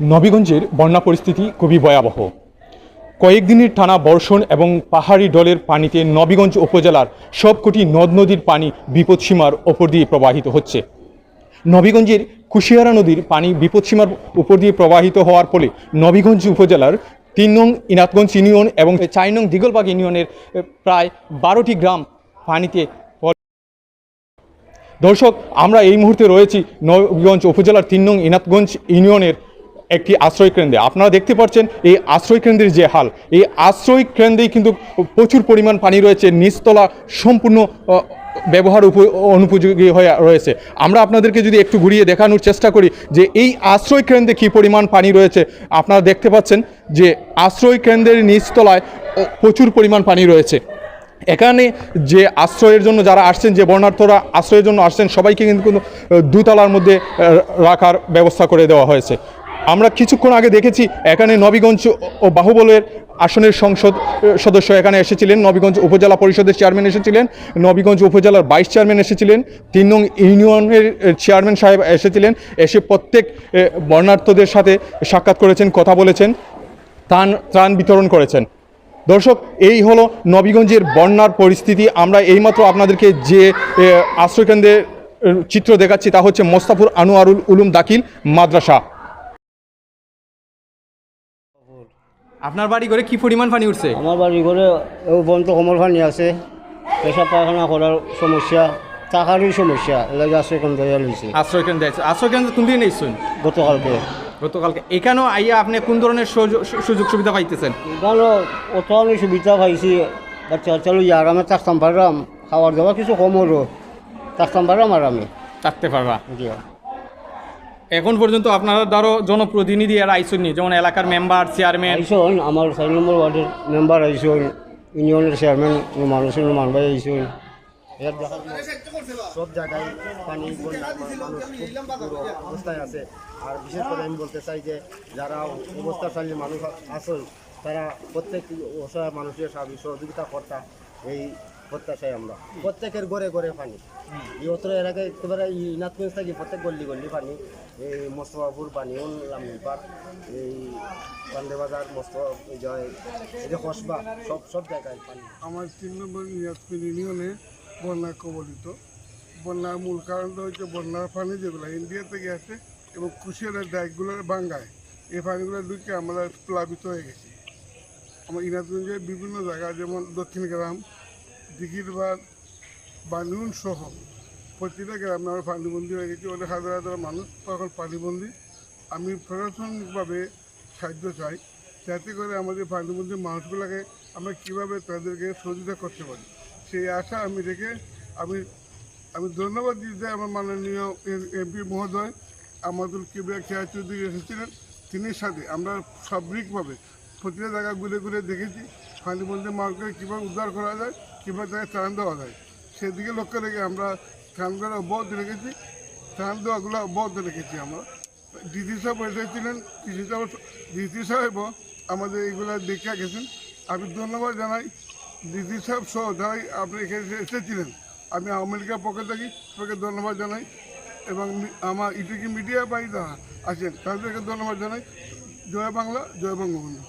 নবীগঞ্জের বন্যা পরিস্থিতি খুবই ভয়াবহ। কয়েকদিনের টানা বর্ষণ এবং পাহাড়ি ডলের পানিতে নবীগঞ্জ উপজেলার সবকটি নদ নদীর পানি বিপদসীমার ওপর দিয়ে প্রবাহিত হচ্ছে। নবীগঞ্জের কুশিয়ারা নদীর পানি বিপদসীমার উপর দিয়ে প্রবাহিত হওয়ার ফলে নবীগঞ্জ উপজেলার তিন নং ইনাতগঞ্জ ইউনিয়ন এবং চার নং দিগলবাগ ইউনিয়নের প্রায় বারোটি গ্রাম পানিতে দর্শক, আমরা এই মুহূর্তে রয়েছি নবীগঞ্জ উপজেলার তিন নং ইনাতগঞ্জ ইউনিয়নের একটি আশ্রয় কেন্দ্রে আপনারা দেখতে পাচ্ছেন এই আশ্রয় কেন্দ্রের যে হাল। এই আশ্রয় কেন্দ্রেই কিন্তু প্রচুর পরিমাণ পানি রয়েছে নিচতলা সম্পূর্ণ ব্যবহার অনুপযোগী হয়ে রয়েছে। আমরা আপনাদেরকে যদি একটু ঘুরিয়ে দেখানোর চেষ্টা করি যে এই আশ্রয় কেন্দ্রে কী পরিমাণ পানি রয়েছে আপনারা দেখতে পাচ্ছেন যে আশ্রয় কেন্দ্রের নিচতলায় প্রচুর পরিমাণ পানি রয়েছে। এখানে যে আশ্রয়ের জন্য যারা আসছেন যে বর্ণার্থরা আশ্রয়ের জন্য আসছেন সবাইকে কিন্তু, দুতলার মধ্যে রাখার ব্যবস্থা করে দেওয়া হয়েছে। আমরা কিছুক্ষণ আগে দেখেছি এখানে নবীগঞ্জ ও বাহুবলের আসনের সংসদ সদস্য এখানে এসেছিলেন। নবীগঞ্জ উপজেলা পরিষদের চেয়ারম্যান এসেছিলেন। নবীগঞ্জ উপজেলার ভাইস চেয়ারম্যান এসেছিলেন। তিন নং ইউনিয়নের চেয়ারম্যান সাহেব এসেছিলেন। এসে প্রত্যেক বর্ণার্থদের সাথে সাক্ষাৎ করেছেন, কথা বলেছেন, ত্রাণ ত্রাণ বিতরণ করেছেন। দর্শক, এই হলো নবীগঞ্জের বন্যার পরিস্থিতি। আমরা এইমাত্র আপনাদেরকে যে আশ্রয়কেন্দ্রের চিত্র দেখাচ্ছি তা হচ্ছে মোস্তাফুর আনোয়ারুল উলুম দাখিল মাদ্রাসা। আপনার বাড়ি করে কি পরিমাণ পানি উঠছে? আমার বাড়ি ঘরে বন্ধ কমল পানি আছে। পেশা পায়খানা করার সমস্যা টাকারই সমস্যা এলাকা জায়গায় লইছে আশ্রয়কেন্দ্রে আশ্রয়কেন্দ্র কোন দিন নেইছেন গতকালকে। গতকালকে। এখানেও আইয়া আপনি কোন ধরনের সুযোগ- সুবিধা পাইতেছেন? এখানে অত আমি সুবিধা পাইছি বাচ্চা বাচ্চা লই আরামে থাকতাম পারলাম খাওয়ার দাওয়া কিছু কম হলো। থাকতাম পারলাম আরামে। থাকতে পারবা? জি। এখন পর্যন্ত আপনারা ধরো জনপ্রতিনিধি আর এরা আইসুননি যেমন এলাকার মেম্বার চেয়ারম্যান আইসন, আমার চার নম্বর ওয়ার্ডের মেম্বার আইসন ইউনিয়নের চেয়ারম্যান মানুষ মান ভাই আইসন। সব জায়গায় পানি অবস্থায় আছে। আর বিশেষ করে আমি বলতে চাই যে, যারা অবস্থাশালী মানুষ আছে তারা প্রত্যেক অসহায় মানুষের সহযোগিতা কর্তা এই প্রত্যাশায় আমরা। প্রত্যেকের ঘরে ঘরে পানি। এই অত্র এলাকায় একেবারে ইনাথগঞ্জ থাকি প্রত্যেক গল্লি গল্লি পানি। এই মোস্তফাপুর পানি লামিপার এই পান্ডে বাজার মস্ত এই যে এই যে কসবা সব সব জায়গায় পানি। আমার তিন নম্বর নিয়াজপুর ইউনিয়নে বন্যা কবলিত। বন্যার মূল কারণটা হচ্ছে বন্যার পানি যেগুলো ইন্ডিয়া থেকে আসে এবং কুশিয়ারের ডাইকগুলোর বাঙ্গায় এই পানিগুলো ঢুকে আমরা প্লাবিত হয়ে গেছি। আমার ইনাজগঞ্জের বিভিন্ন জায়গা, যেমন দক্ষিণ গ্রাম দিঘিরবাদ বানুন সহ প্রতিটা গ্রামে আমরা পানিবন্দি হয়ে গেছি। অনেক হাজার হাজার মানুষ তখন পানিবন্দি আমি প্রশাসনিকভাবে সাহায্য চাই, যাতে করে আমাদের পানিবন্দি মানুষগুলোকে আমরা কীভাবে তাদেরকে সহযোগিতা করতে পারি। সেই আশা আমি রেখে আমি আমি ধন্যবাদ দিতে চাই আমার মাননীয় এমপি মহোদয়। আমাদুল কিবরিয়া খেয়া চৌধুরী এসেছিলেন। তিনি সাথে আমরা সামরিকভাবে প্রতিটা জায়গা ঘুরে ঘুরে দেখেছি পানিবন্দি মানুষকে কীভাবে উদ্ধার করা যায়। কীভাবে তাকে ত্রাণ দেওয়া যায়? সেদিকে লক্ষ্য রেখে আমরা ত্রাণ করা অব্যাহত রেখেছি। ত্রাণ দেওয়াগুলো অব্যাহত রেখেছি আমরা। ডিসি সাহেব এসেছিলেন ডিসি সাহেব, ডিসি সাহেবও আমাদের এইগুলো দেখে গেছেন। আমি ধন্যবাদ জানাই। ডিসি সাহেব সহ যারাই আপনি এখানে এসেছিলেন, আমি আওয়ামী লীগের পক্ষ থেকে তাকে ধন্যবাদ জানাই এবং আমার ইটুকি মিডিয়া যারা আছেন, তাদেরকে ধন্যবাদ জানাই। জয় বাংলা, জয় বঙ্গবন্ধু।